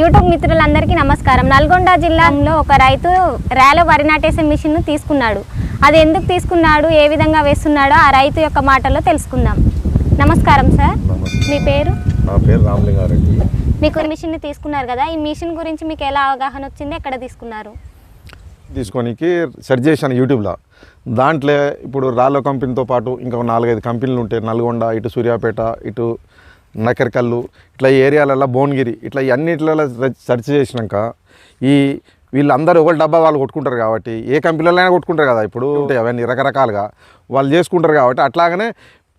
YouTube మిత్రులందరికీ నమస్కారం. నల్గొండ జిల్లాలో ఒక రైతు ర్యాలో వరి నాటేసే మిషన్ తీసుకున్నాడు. అది ఎందుకు తీసుకున్నాడు? ఏ విధంగా వేస్తున్నాడో ఆ రైతు యొక్క మాటల్లో తెలుసుకుందాం. నమస్కారం సార్. మీ పేరు? నా పేరు రామలింగారెడ్డి. మీకు మిషన్ తీసుకున్నారు కదా. ఈ మిషన్ గురించి మీకు ఎలా అవగాహన వచ్చింది? ఎక్కడ తీసుకున్నారు? తీసుకోనికి సెర్చ్ చేశాను యూట్యూబ్లో. దాంట్లో ఇప్పుడు రాలో కంపెనీతో పాటు ఇంకా నాలుగైదు కంపెనీలు ఉంటాయి. నల్గొండ ఇటు సూర్యాపేట ఇటు నకరికల్లు ఇట్లా ఈ ఏరియాలలో భువనగిరి ఇట్లా అన్నిట్లలో సెర్చ్ చేసినాక ఈ వీళ్ళందరూ ఒకటి డబ్బా వాళ్ళు కొట్టుకుంటారు కాబట్టి ఏ కంపెనీలైనా కొట్టుకుంటారు కదా ఇప్పుడు. ఉంటాయి. అవన్నీ రకరకాలుగా వాళ్ళు చేసుకుంటారు కాబట్టి అట్లాగనే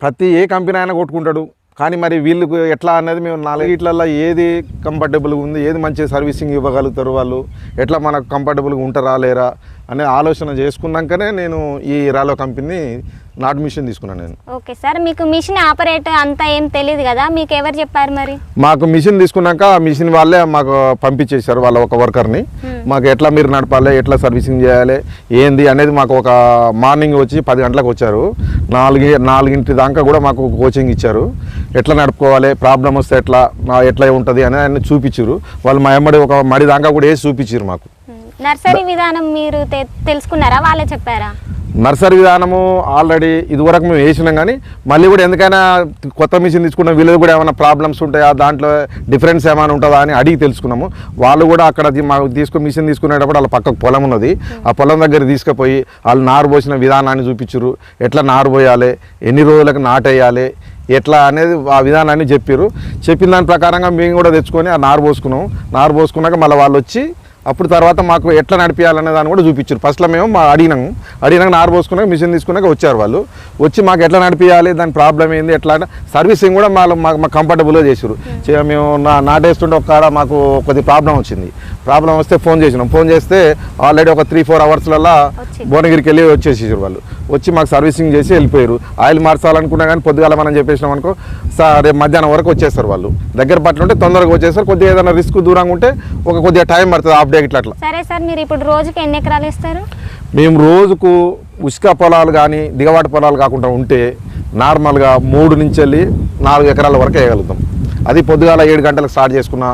ప్రతి ఏ కంపెనీ అయినా కొట్టుకుంటాడు. కానీ మరి వీళ్ళకు ఎట్లా అనేది మేము నాలుగిట్లలో ఏది కంఫర్టబుల్గా ఉంది ఏది మంచి సర్వీసింగ్ ఇవ్వగలుగుతారు వాళ్ళు ఎట్లా మనకు కంఫర్టబుల్గా ఉంటారా లేరా అనే ఆలోచన చేసుకున్నాకనే నేను ఈ రాలో కంపెనీ నాట్ మిషన్ తీసుకున్నాను నేను. ఓకే సార్ మీకు మిషన్ ఆపరేట్ అంతా ఏం తెలియదు కదా? మీకు ఎవరు చెప్పారు మరి? మాకు మిషన్ తీసుకున్నాక ఆ మిషన్ వాళ్ళే మాకు పంపించేశారు వాళ్ళ ఒక వర్కర్ని. మాకు ఎట్లా మీరు నడపాలి ఎట్లా సర్వీసింగ్ చేయాలి ఏంది అనేది మాకు ఒక మార్నింగ్ వచ్చి పది గంటలకు వచ్చారు. నాలుగు నాలుగింటి దాకా కూడా మాకు కోచింగ్ ఇచ్చారు. ఎట్లా నడుపుకోవాలి ప్రాబ్లం వస్తే ఎట్లా ఎట్లా ఉంటుంది అని ఆయన చూపించారు వాళ్ళు మా ఎమ్మడి ఒక మడి దాకా కూడా వేసి చూపించారు మాకు. నర్సరీ విధానం మీరు తెలుసుకున్నారా? వాళ్ళే చెప్పారా? నర్సరీ విధానము ఆల్రెడీ ఇదివరకు మేము వేసినాం కానీ మళ్ళీ కూడా ఎందుకైనా కొత్త మిషన్ తీసుకున్న వీళ్ళది కూడా ఏమైనా ప్రాబ్లమ్స్ ఉంటాయా? దాంట్లో డిఫరెన్స్ ఏమైనా ఉంటుందా అని అడిగి తెలుసుకున్నాము. వాళ్ళు కూడా అక్కడ మాకు తీసుకుని మిషన్ తీసుకునేటప్పుడు వాళ్ళ పక్కకు పొలం ఉన్నది. ఆ పొలం దగ్గర తీసుకుపోయి వాళ్ళు నారు పోసిన విధానాన్ని చూపించారు ఎట్లా నారు పోయాలి? ఎన్ని రోజులకు నాటేయాలి? ఎట్లా అనేది ఆ విధానాన్ని చెప్పారు చెప్పిన దాని ప్రకారంగా మేము కూడా తెచ్చుకొని ఆ నారు పోసుకున్నాం నారు పోసుకున్నాక మళ్ళీ వాళ్ళు వచ్చి అప్పుడు తర్వాత మాకు ఎట్లా నడిపించాలనే దాన్ని కూడా చూపించారు. ఫస్ట్లో మేము మా అడిగినాము అడిగినాక నారు పోసుకున్నాక మిషన్ తీసుకున్నాక వచ్చారు వాళ్ళు. వచ్చి మాకు ఎట్లా నడిపించాలి దాని ప్రాబ్లం ఏంది ఎట్లా సర్వీసింగ్ కూడా మాకు మాకు మాకు కంఫర్టబుల్గా చేసారు మేము నా నాటేస్తుంటే ఒక కాడ మాకు కొద్ది ప్రాబ్లం వచ్చింది. ప్రాబ్లం వస్తే ఫోన్ చేసినాం. ఫోన్ చేస్తే ఆల్రెడీ ఒక త్రీ ఫోర్ అవర్స్లలో. భువనగిరికి వెళ్ళి వచ్చేసేసారు వాళ్ళు. వచ్చి మాకు సర్వీసింగ్ చేసి వెళ్ళిపోయారు. ఆయిల్ మార్చాలనుకున్నా కానీ పొద్దుగాల మనం చెప్పేసినాం అనుకో సార్ రేపు మధ్యాహ్నం వరకు వచ్చేస్తారు వాళ్ళు. దగ్గర పట్ల ఉంటే తొందరగా వచ్చేస్తారు. కొద్దిగా ఏదైనా రిస్క్ దూరంగా ఉంటే ఒక కొద్దిగా టైం పడుతుంది హాఫ్ డే ఇట్లా సరే సార్ మీరు ఇప్పుడు రోజుకి ఎన్ని ఎకరాలు ఇస్తారు మేము రోజుకు ఉసుక పొలాలు కానీ దిగవాటి పొలాలు కాకుండా ఉంటే నార్మల్గా మూడు నుంచి వెళ్ళి నాలుగు ఎకరాల వరకు వేయగలుగుతాం. అది పొద్దుగాల ఏడు గంటలకు స్టార్ట్ చేసుకున్న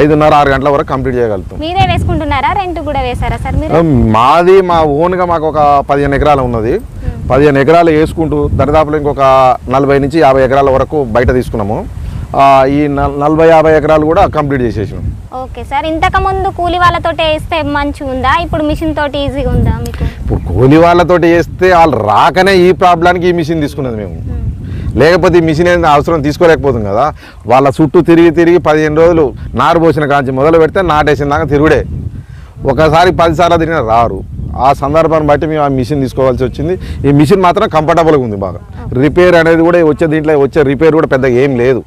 ఐదున్నర ఆరు గంటల వరకు కంప్లీట్ చేయగలుగుతాం. మీరే వేసుకుంటున్నారా? రెంట్ కూడా వేసారా సార్ మీరు? మాది మా ఓన్గా మాకు ఒక పదిహేను ఎకరాలు ఉన్నది. పదిహేను ఎకరాలు వేసుకుంటూ దరిదాపులో ఇంకొక నలభై నుంచి యాభై ఎకరాల వరకు బయట తీసుకున్నాము. ఈ నల్- నలభై యాభై ఎకరాలు కూడా కంప్లీట్ చేసేసినాం. ఓకే సార్ ఇంతకు ముందు కూలి వాళ్ళతో వేస్తే మంచిగా ఉందా? ఇప్పుడు మిషన్ తోటి ఈజీగా ఉందా మీకు? ఇప్పుడు కూలి వాళ్ళతోటి వేస్తే వాళ్ళు రాకనే ఈ ప్రాబ్లానికి ఈ మిషన్ తీసుకున్నది మేము. లేకపోతే ఈ మిషన్ ఏంది అవసరం తీసుకోలేకపోతుంది కదా. వాళ్ళ చుట్టూ తిరిగి తిరిగి పదిహేను రోజులు నారు పోసిన కాంచి మొదలు పెడితే నాటేసిన దాకా తిరుగుడే. ఒకసారి పదిసార్లు తిరిగిన రారు. ఆ సందర్భాన్ని బట్టి మేము ఆ మిషన్ తీసుకోవాల్సి వచ్చింది. ఈ మిషన్ మాత్రం కంఫర్టబుల్గా ఉంది బాగా. రిపేర్ అనేది కూడా వచ్చే దీంట్లో వచ్చే రిపేర్ కూడా పెద్దగా ఏం లేదు.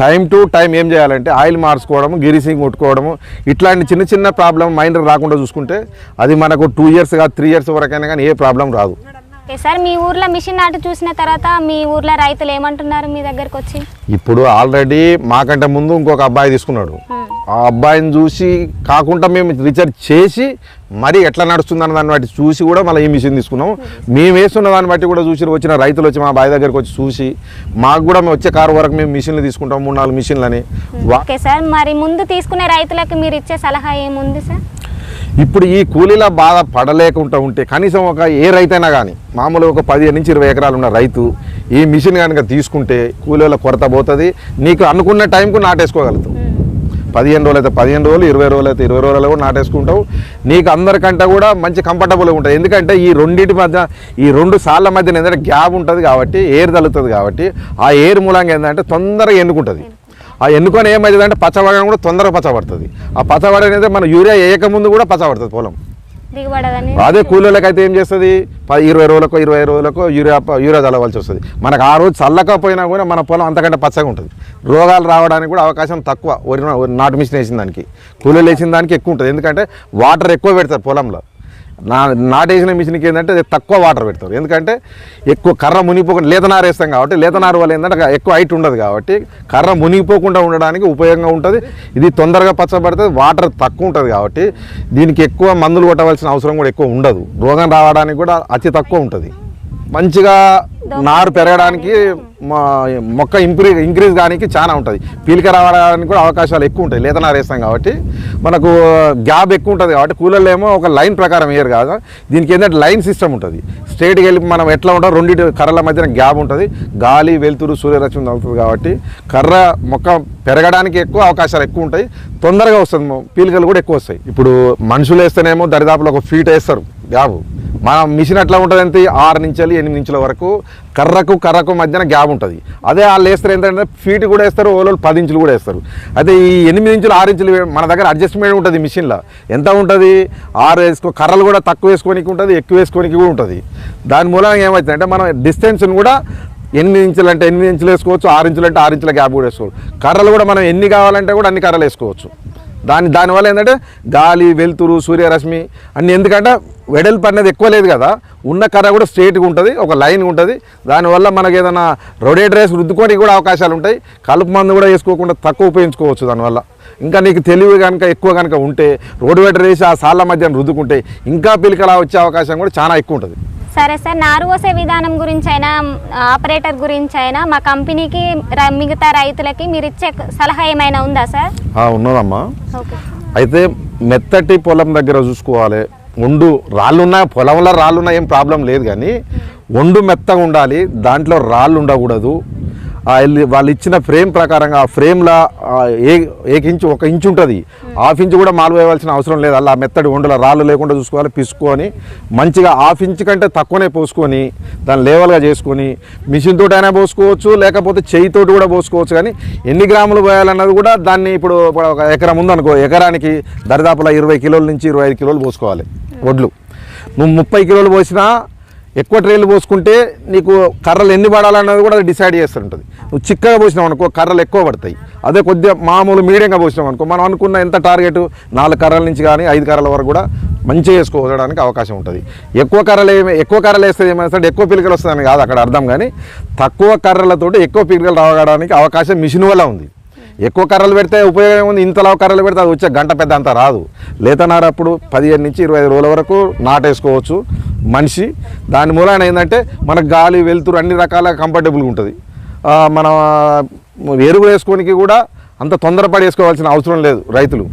టైం టు టైం ఏం చేయాలంటే ఆయిల్ మార్చుకోవడము గిరీసింగ్ కొట్టుకోవడము ఇట్లాంటి చిన్న చిన్న ప్రాబ్లం మైండ్ రాకుండా చూసుకుంటే అది మనకు టూ ఇయర్స్ కాదు త్రీ ఇయర్స్ వరకైనా కానీ ఏ ప్రాబ్లం రాదు. ఓకే సార్ మీ ఊర్లో మిషన్ నాటు చూసిన తర్వాత మీ ఊర్లో రైతులు ఏమంటున్నారు మీ దగ్గరకు వచ్చి? ఇప్పుడు ఆల్రెడీ మాకంటే ముందు ఇంకొక అబ్బాయి తీసుకున్నాడు. ఆ. అబ్బాయిని చూసి కాకుండా మేము రీఛార్జ్ చేసి మరి ఎట్లా నడుస్తుందన్న దాన్ని బట్టి చూసి కూడా మళ్ళీ ఈ మిషన్ తీసుకున్నాం మేము వేస్తున్న దాన్ని బట్టి కూడా చూసి వచ్చిన రైతులు వచ్చి మా బావి దగ్గరికి వచ్చి చూసి మాకు కూడా మేము వచ్చే కారు వరకు మేము మిషన్లు తీసుకుంటాం మూడు నాలుగు మిషన్లని. ఓకే సార్ మరి ముందు తీసుకునే రైతులకు మీరు ఇచ్చే సలహా ఏముంది సార్? ఇప్పుడు ఈ కూలీల బాధ పడలేకుండా ఉంటే కనీసం ఒక ఏ రైతైనా కానీ మామూలుగా ఒక పదిహేను నుంచి ఇరవై ఎకరాలు ఉన్న రైతు ఈ మిషన్ కనుక తీసుకుంటే కూలీల కొరత పోతుంది. నీకు అనుకున్న టైంకు నాటేసుకోగలుగుతావు. పదిహేను రోజులు అయితే పదిహేను రోజులు ఇరవై రోజులు అయితే ఇరవై రోజులు కూడా నాటేసుకుంటావు. నీకు అందరికంటే కూడా మంచి కంఫర్టబుల్గా ఉంటుంది. ఎందుకంటే ఈ రెండింటి మధ్య ఈ రెండు సార్ల మధ్యన ఏంటంటే గ్యాప్ ఉంటుంది కాబట్టి ఎయిర్ తగులుతుంది కాబట్టి ఆ ఎయిర్ మూలంగా ఏంటంటే తొందరగా ఎన్నుకుంటుంది ఆ ఎన్నుకొని ఏమవుతుంది అంటే పచ్చబడడం కూడా తొందరగా పచ్చబడుతుంది. ఆ పచ్చబడ అనేది మన యూరియా వేయక ముందు కూడా పచ్చబడుతుంది పొలం. అదే కూలీలకు అయితే ఏం చేస్తుంది? ఇరవై రోజులకు ఇరవై రోజులకు యూరియా యూరియా చల్లవలసి వస్తుంది. మనకు ఆ రోజు చల్లకపోయినా కూడా మన పొలం అంతకంటే పచ్చగా ఉంటుంది. రోగాలు రావడానికి కూడా అవకాశం తక్కువ. నాటు మిషన్ వేసిన దానికి. కూలీలు వేసిన దానికి ఎక్కువ ఉంటుంది. ఎందుకంటే వాటర్ ఎక్కువ పెడతారు పొలంలో. నా నాటేసిన మిషన్కి ఏంటంటే తక్కువ వాటర్ పెడతారు. ఎందుకంటే ఎక్కువ కర్ర మునిగిపోకుండా లేతనారు వేస్తాం కాబట్టి లేతనారు వల్ల ఏంటంటే ఎక్కువ హైట్ ఉండదు కాబట్టి కర్ర మునిగిపోకుండా ఉండడానికి ఉపయోగంగా ఉంటుంది. ఇది తొందరగా పచ్చబడుతుంది వాటర్ తక్కువ ఉంటుంది కాబట్టి దీనికి ఎక్కువ మందులు కొట్టవలసిన అవసరం కూడా ఎక్కువ ఉండదు. రోగం రావడానికి కూడా అతి తక్కువ ఉంటుంది. మంచిగా నారు పెరగడానికి మా- మొక్క ఇంప్రూవ్ ఇంక్రీజ్ కానికి చాలా ఉంటుంది. పీలిక రావడానికి కూడా అవకాశాలు ఎక్కువ ఉంటాయి. లేత నారు వేస్తాం కాబట్టి. మనకు గ్యాప్ ఎక్కువ ఉంటుంది కాబట్టి కూలర్లు ఏమో ఒక లైన్ ప్రకారం వేయరు కాదు. దీనికి ఏంటంటే లైన్ సిస్టమ్ ఉంటుంది. స్ట్రైట్కి వెళ్ళి మనం ఎట్లా ఉంటాం? రెండింటి కర్రల మధ్యన గ్యాప్ ఉంటుంది. గాలి వెలుతురు సూర్యరశ్మి తగులుతుంది కాబట్టి కర్ర మొక్క పెరగడానికి ఎక్కువ అవకాశాలు ఎక్కువ ఉంటాయి. తొందరగా వస్తుంది. పీలికలు కూడా ఎక్కువ వస్తాయి. ఇప్పుడు మనుషులు వేస్తేనేమో దరిదాపులో ఒక ఫీట్ వేస్తారు. గ్యాప్ మన మిషన్ ఎట్లా ఉంటుంది అంటే ఆరు నుంచి ఎనిమిది ఇంచుల వరకు కర్రకు కర్రకు మధ్యన గ్యాప్ ఉంటుంది. అదే వాళ్ళు వేస్తారు ఏంటంటే ఫీట్ కూడా వేస్తారు ఓలోళ్ళు పది ఇంచులు కూడా వేస్తారు. అదే ఈ ఎనిమిది ఇంచులు ఆరు ఇంచులు మన దగ్గర అడ్జస్ట్మెంట్ ఉంటుంది మిషన్లో ఎంత ఉంటుంది? ఆరు వేసుకో కర్రలు కూడా తక్కువ వేసుకోనికి ఉంటుంది ఎక్కువ వేసుకోనికి కూడా ఉంటుంది. దాని మూలంగా ఏమవుతుంది అంటే మనం డిస్టెన్స్ని కూడా ఎనిమిది ఇంచులు అంటే ఎనిమిది ఇంచులు వేసుకోవచ్చు ఆరు ఇంచులు అంటే ఆరు ఇంచుల గ్యాప్ కూడా వేసుకోవచ్చు. కర్రలు కూడా మనం ఎన్ని కావాలంటే కూడా అన్ని కర్రలు వేసుకోవచ్చు. దాని దానివల్ల ఏంటంటే గాలి వెలుతురు సూర్యరశ్మి అన్ని ఎందుకంటే వెడల్పు అనేది ఎక్కువ లేదు కదా. ఉన్న కర్ర కూడా స్ట్రైట్గా ఉంటుంది ఒక లైన్గా ఉంటుంది. దానివల్ల మనకి ఏదైనా రొడేటర్ వేసి రుద్దుకోవడానికి కూడా అవకాశాలు ఉంటాయి. కలుపు మందు కూడా వేసుకోకుండా తక్కువ ఉపయోగించుకోవచ్చు దానివల్ల ఇంకా నీకు తెలివి కనుక ఎక్కువ కనుక ఉంటే రోడ్డు వెటర్ వేసి ఆ సాళ్ళ మధ్యన రుద్దుకుంటే ఇంకా పిలికలా వచ్చే అవకాశం కూడా చాలా ఎక్కువ ఉంటుంది. సరే సార్ నారు పోసే విధానం గురించి అయినా ఆపరేటర్ గురించి అయినా మా కంపెనీకి మిగతా రైతులకి మీరు ఇచ్చే సలహా ఏమైనా ఉందా సార్? ఉన్నదమ్మా. అయితే మెత్తటి పొలం దగ్గర చూసుకోవాలి. ఒండు రాళ్ళున్నా పొలంలో రాళ్ళున్నా ఏం ప్రాబ్లం లేదు కానీ ఒండు మెత్తగా ఉండాలి దాంట్లో రాళ్ళు ఉండకూడదు. వాళ్ళు ఇచ్చిన ఫ్రేమ్ ప్రకారంగా ఆ ఫ్రేమ్లో ఏ ఏక ఇంచు ఒక ఇంచు ఉంటుంది. హాఫ్ ఇంచు కూడా మాలు వేయవలసిన అవసరం లేదు. అలా మెత్తడి ఉండల రాళ్ళు లేకుండా చూసుకోవాలి పిసుకొని మంచిగా హాఫ్ ఇంచు కంటే తక్కువనే పోసుకొని దాన్ని లేవల్గా చేసుకొని మిషన్ తోటైనా పోసుకోవచ్చు లేకపోతే చేయితోటి కూడా పోసుకోవచ్చు. కానీ ఎన్ని గ్రాములు పోయాలన్నది కూడా దాన్ని ఇప్పుడు ఇప్పుడు ఒక ఎకరం ఉందనుకో ఎకరానికి దరిదాపుల ఇరవై కిలోల నుంచి ఇరవై ఐదు కిలోలు పోసుకోవాలి వడ్లు. నువ్వు ముప్పై కిలోలు పోసినా ఎక్కువ ట్రైన్లు పోసుకుంటే నీకు కర్రలు ఎన్ని పడాలన్నది కూడా డిసైడ్ చేస్తుంటుంది. నువ్వు చిక్కగా పోసినావు అనుకో కర్రలు ఎక్కువ పడతాయి. అదే కొద్దిగా మామూలు మీడియంగా పోసినావు అనుకో మనం అనుకున్న ఎంత టార్గెట్ నాలుగు కర్రల నుంచి కానీ ఐదు కర్రల వరకు కూడా మంచిగా వేసుకోవడానికి అవకాశం ఉంటుంది. ఎక్కువ కర్రలు ఏమి ఎక్కువ కర్రలు వేస్తే ఏమైనా ఎక్కువ పిలికలు వస్తుందని కాదు అక్కడ అర్థం కానీ తక్కువ కర్రలతోటి ఎక్కువ పిలికలు రావడానికి అవకాశం మిషన్ వల్ల ఉంది. ఎక్కువ కర్రలు పెడితే ఉపయోగం ఏముంది? ఇంతలా కర్రలు పెడితే అది వచ్చే గంట పెద్ద అంత రాదు. లేతనారప్పుడు పదిహేను నుంచి ఇరవై ఐదు రోజుల వరకు నాటేసుకోవచ్చు. మనిషి. దాని మూలాన ఏంటంటే మనకు గాలి వెలుతురు అన్ని రకాల కంఫర్టబుల్గా ఉంటుంది. మనం ఎరువు వేసుకోనికి కూడా అంత తొందరపడి వేసుకోవాల్సిన అవసరం లేదు రైతులు.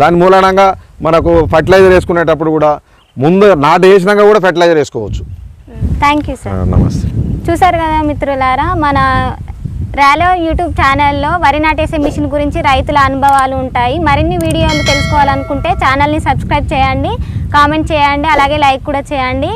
దాని మూలనంగా మనకు ఫర్టిలైజర్ వేసుకునేటప్పుడు కూడా ముందు నాటు వేసినాక కూడా ఫర్టిలైజర్ వేసుకోవచ్చు. థ్యాంక్ యూ సార్ నమస్తే. చూసారు కదా మిత్రులారా మన ర్యాలో యూట్యూబ్ ఛానల్లో వరి నాటేసే మిషన్ గురించి రైతుల అనుభవాలు ఉంటాయి. మరిన్ని వీడియోలు తెలుసుకోవాలనుకుంటే ఛానల్ని సబ్స్క్రైబ్ చేయండి కామెంట్ చేయండి అలాగే లైక్ కూడా చేయండి.